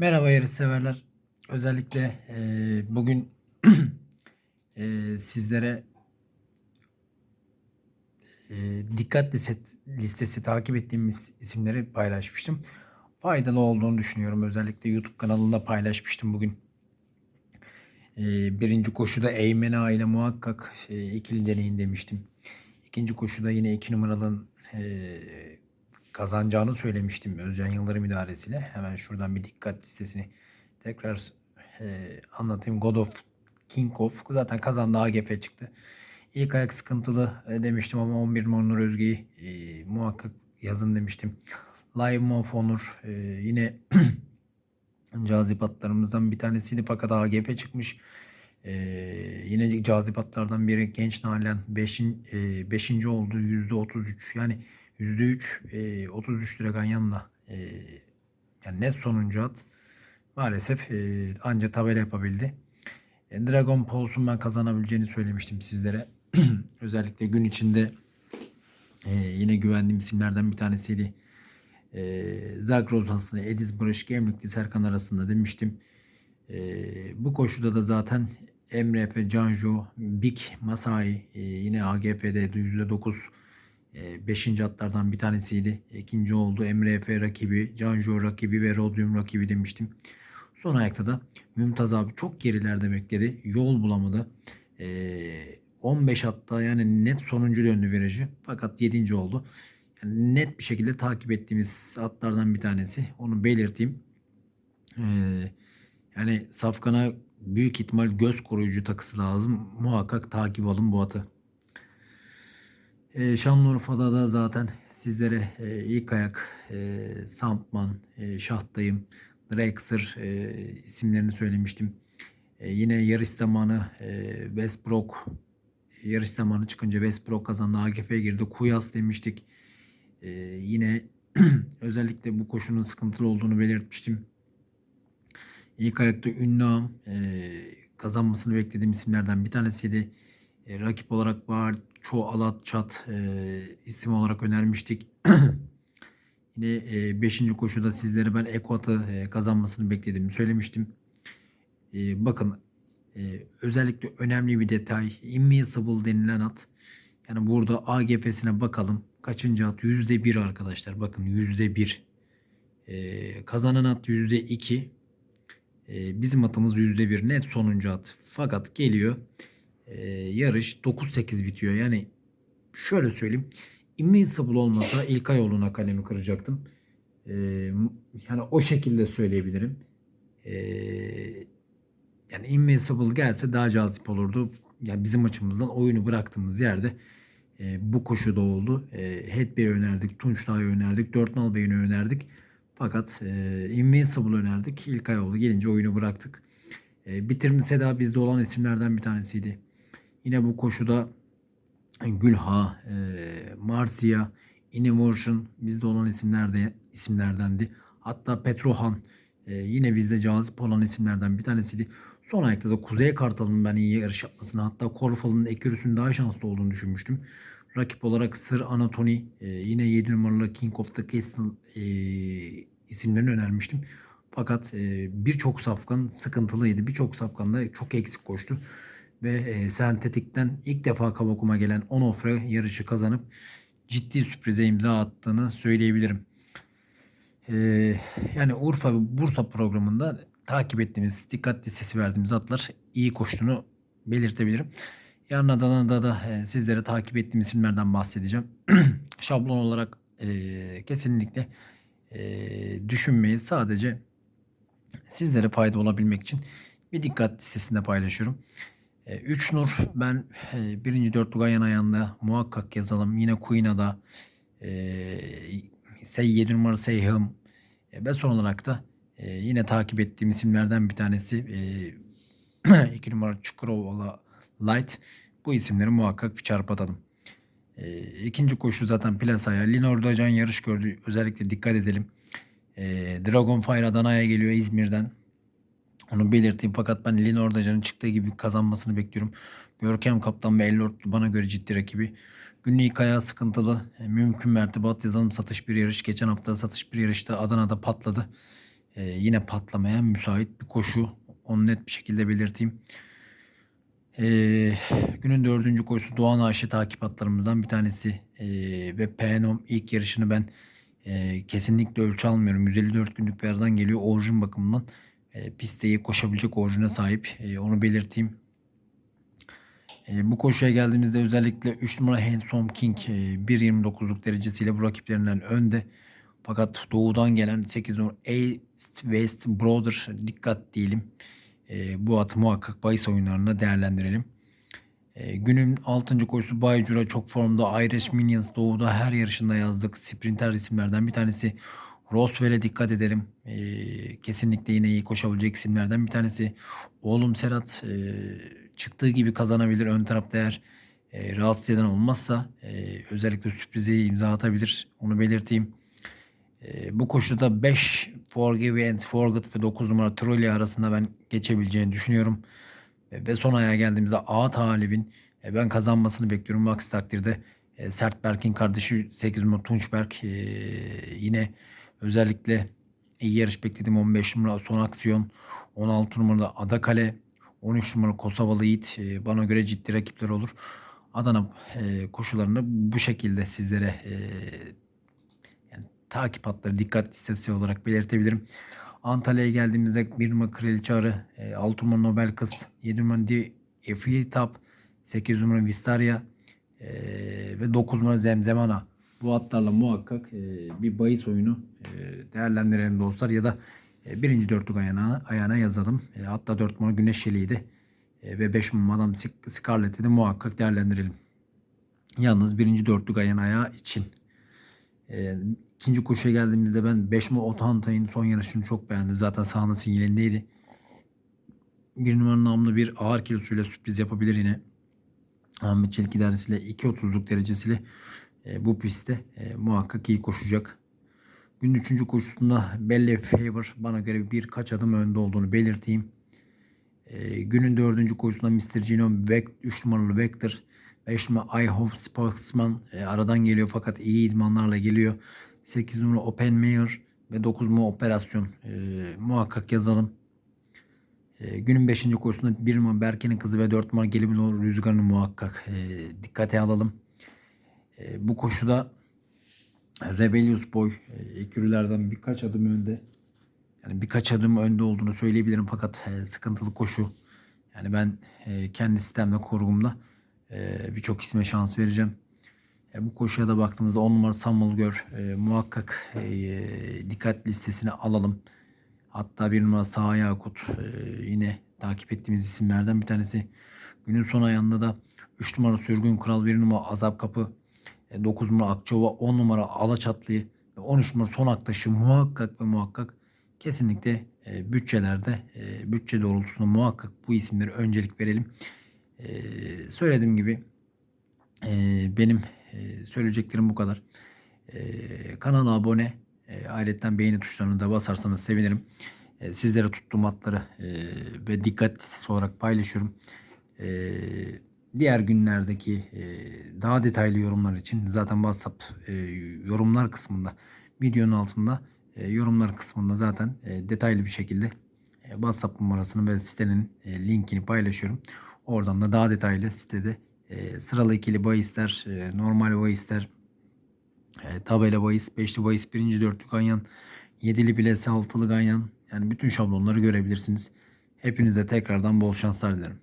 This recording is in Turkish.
Merhaba yarış severler. Özellikle eee, bugün eee, sizlere eee, dikkat liste- listesi takip ettiğim is- isimleri paylaşmıştım. Faydalı olduğunu düşünüyorum. Özellikle YouTube kanalında paylaşmıştım bugün. Eee, birinci koşuda Eymena ile muhakkak eee, ikili deneyin demiştim. İkinci koşuda yine iki numaralının eee, kazanacağını söylemiştim Özcan Yıldırım idaresiyle. Hemen şuradan bir dikkat listesini tekrar eee, anlatayım. God of King of zaten kazandı AGF çıktı. İlk ayak sıkıntılı e, demiştim ama 11 Onur Özge'yi e, muhakkak yazın demiştim. Live of Honor e, yine cazip atlarımızdan bir tanesiydi fakat AGF çıkmış. E, yine cazip atlardan biri genç Nalan 5. E, beşinci oldu %33 yani %3 e, 33 lira yanına e, yani net sonuncu at maalesef e, anca tabela yapabildi. E, Dragon Pulse'un ben kazanabileceğini söylemiştim sizlere. Özellikle gün içinde e, yine güvendiğim isimlerden bir tanesiydi. E, Zagros aslında Ediz Barış Gemlikli Serkan arasında demiştim. E, bu koşuda da zaten Emre Efe, Canjo, Big, Masai e, yine AGF'de %9 5. atlardan bir tanesiydi. İkinci oldu. Emre Efe rakibi, Canjo rakibi ve Rodium rakibi demiştim. Son ayakta da Mümtaz abi çok gerilerde bekledi. Yol bulamadı. Ee, 15 hatta yani net sonuncu döndü virajı. Fakat 7. oldu. Yani net bir şekilde takip ettiğimiz atlardan bir tanesi. Onu belirteyim. Ee, yani Safkan'a büyük ihtimal göz koruyucu takısı lazım. Muhakkak takip alın bu atı. Ee, Şanlıurfa'da da zaten sizlere e, ilk ayak e, Sampman, e, Şahtayım, Drexer e, isimlerini söylemiştim. E, yine yarış zamanı e, Westbrook yarış zamanı çıkınca Westbrook kazandı. AGF'ye girdi. Kuyas demiştik. E, yine özellikle bu koşunun sıkıntılı olduğunu belirtmiştim. İlk ayakta Ünlüam e, kazanmasını beklediğim isimlerden bir tanesiydi. E, rakip olarak var çoğu Alat Çat e, isim olarak önermiştik. Yine 5. koşuda sizlere ben Ekot'u e, kazanmasını beklediğimi söylemiştim. E, bakın e, özellikle önemli bir detay Invincible denilen at. Yani burada AGF'sine bakalım. Kaçıncı at? %1 arkadaşlar. Bakın %1. E, kazanan at %2. E, bizim atımız %1 net sonuncu at. Fakat geliyor e, yarış 9-8 bitiyor. Yani şöyle söyleyeyim. Invincible olmasa İlkay yoluna kalemi kıracaktım. Ee, yani o şekilde söyleyebilirim. Ee, yani Invincible gelse daha cazip olurdu. Yani bizim açımızdan oyunu bıraktığımız yerde e, bu koşuda oldu. E, Head Bey'i önerdik, Tunç Dağ'ı önerdik, Dörtnal Bey'ini önerdik. Fakat e, Invincible önerdik. İlkay oldu. Gelince oyunu bıraktık. E, Bitirme Seda bizde olan isimlerden bir tanesiydi. Yine bu koşuda Gülha, e, Marsia, Innovation bizde olan isimlerde isimlerdendi. Hatta Petrohan e, yine bizde cazip olan isimlerden bir tanesiydi. Son ayakta da Kuzey Kartal'ın ben iyi yarış yapmasını hatta Korfal'ın Ekürüs'ün daha şanslı olduğunu düşünmüştüm. Rakip olarak Sır Anatoni e, yine 7 numaralı King of the Castle e, isimlerini önermiştim. Fakat e, birçok safkan sıkıntılıydı. Birçok safkan da çok eksik koştu ve e, sentetikten ilk defa Kavakuma gelen Onofre yarışı kazanıp ciddi sürprize imza attığını söyleyebilirim. E, yani Urfa ve Bursa programında takip ettiğimiz, dikkat listesi verdiğimiz atlar iyi koştuğunu belirtebilirim. Yarın Adana'da da e, sizlere takip ettiğim isimlerden bahsedeceğim. Şablon olarak e, kesinlikle e, düşünmeyi sadece sizlere fayda olabilmek için bir dikkat listesinde paylaşıyorum. 3 Nur ben e, birinci dörtlü Gayan ayağında muhakkak yazalım. Yine Queena'da e, Sey 7 numara Seyhım e, ve son olarak da e, yine takip ettiğim isimlerden bir tanesi e, 2 numara Çukurova Light. Bu isimleri muhakkak bir çarp atalım. E, ikinci koşu zaten plasaya. Linor Dacan yarış gördü. Özellikle dikkat edelim. E, Dragon Fire Adana'ya geliyor İzmir'den. Onu belirteyim fakat ben Linor Dacan'ın çıktığı gibi kazanmasını bekliyorum. Görkem Kaptan ve Ellord bana göre ciddi rakibi. Günlük ayağı sıkıntılı. E, mümkün mertebe at yazalım satış bir yarış. Geçen hafta satış bir yarışta Adana'da patladı. e, yine patlamaya müsait bir koşu. Onu net bir şekilde belirteyim. E, günün dördüncü koşusu Doğan Aşı takip atlarımızdan bir tanesi. E, ve Penom ilk yarışını ben e, kesinlikle ölçü almıyorum. 154 günlük bir aradan geliyor. Orijin bakımından e, pistte iyi koşabilecek orijine sahip. E, onu belirteyim. E, bu koşuya geldiğimizde özellikle 3 numara Handsome King e, 1.29'luk derecesiyle bu rakiplerinden önde. Fakat doğudan gelen 8 numara East West Brother dikkat diyelim. E, bu atı muhakkak bahis oyunlarında değerlendirelim. E, günün 6. koşusu Baycura çok formda. Irish Minions doğuda her yarışında yazdık. Sprinter isimlerden bir tanesi. Roswell'e dikkat edelim. E, kesinlikle yine iyi koşabilecek isimlerden bir tanesi. Oğlum Serhat e, çıktığı gibi kazanabilir. Ön tarafta eğer e, rahatsız eden olmazsa e, özellikle sürprizi imza atabilir. Onu belirteyim. E, bu koşuda 5 Forgive and Forget ve 9 numara Trolli arasında ben geçebileceğini düşünüyorum. E, ve son aya geldiğimizde A talibin e, ben kazanmasını bekliyorum. Aksi takdirde e, Sertberk'in kardeşi 8 numara Tunçberk e, yine özellikle iyi yarış beklediğim 15 numara son aksiyon 16 numaralı Adakale 13 numaralı Kosovalı Yiğit e, bana göre ciddi rakipler olur. Adana e, koşularını bu şekilde sizlere e, yani takip hatları dikkat listesi olarak belirtebilirim. Antalya'ya geldiğimizde 1 numara Kraliçe Arı, e, 6 numara Nobel Kız, 7 numara Di Efitap, 8 numara Vistaria ve 9 numara Zemzemana. Bu atlarla muhakkak e, bir bahis oyunu e, değerlendirelim dostlar ya da e, birinci dörtlük ayağına, ayağına yazalım. Hatta 4 numara Güneş Yeleği'ydi e, ve 5 numara Scarlett'i de muhakkak değerlendirelim. Yalnız birinci dörtlük ayağın ayağı için. E, ikinci koşuya geldiğimizde ben 5 numara Otantay'ın son yarışını çok beğendim. Zaten sahanın sinyalindeydi. Bir numaranın namlı bir ağır kilosuyla sürpriz yapabilir yine. Ahmet Çelik idaresiyle 2.30'luk derecesiyle e, bu pistte e, muhakkak iyi koşacak. Günün üçüncü koşusunda Belle Favor bana göre birkaç adım önde olduğunu belirteyim. E, günün dördüncü koşusunda Mr. Gino 3 numaralı Vector 5 numara I Hope Sportsman e, aradan geliyor fakat iyi idmanlarla geliyor. 8 numara Open Mayor ve 9 numara Operasyon e, muhakkak yazalım. E, günün 5. koşusunda 1 numara Berke'nin kızı ve 4 numara Gelibilo Rüzgar'ını muhakkak e, dikkate alalım. E, bu koşuda Rebellious Boy e, ekürülerden birkaç adım önde. Yani birkaç adım önde olduğunu söyleyebilirim fakat e, sıkıntılı koşu. Yani ben e, kendi sistemde kurgumda e, birçok isme şans vereceğim. Bu koşuya da baktığımızda 10 numara Samuel Gör muhakkak dikkat listesine alalım. Hatta bir numara Sağ Yakut yine takip ettiğimiz isimlerden bir tanesi. Günün son ayağında da 3 numara Sürgün Kral, 1 numara Azap Kapı, 9 numara Akçova, 10 numara Alaçatlı ve 13 numara Son Aktaş'ı muhakkak ve muhakkak kesinlikle e, bütçelerde e, bütçe doğrultusunda muhakkak bu isimleri öncelik verelim. E, söylediğim gibi e, benim e, söyleyeceklerim bu kadar. E, kanala abone, e, ayrıca beğeni tuşlarını da basarsanız sevinirim. E, sizlere tuttuğum atları e, ve dikkat listesi olarak paylaşıyorum. E, diğer günlerdeki e, daha detaylı yorumlar için zaten WhatsApp e, yorumlar kısmında videonun altında e, yorumlar kısmında zaten detaylı bir şekilde WhatsApp numarasını ve sitenin linkini paylaşıyorum. Oradan da daha detaylı sitede e, sıralı ikili bahisler, normal bahisler, e, tabela bahis, beşli bahis, birinci dörtlü ganyan, yedili bilesi, altılı ganyan yani bütün şablonları görebilirsiniz. Hepinize tekrardan bol şanslar dilerim.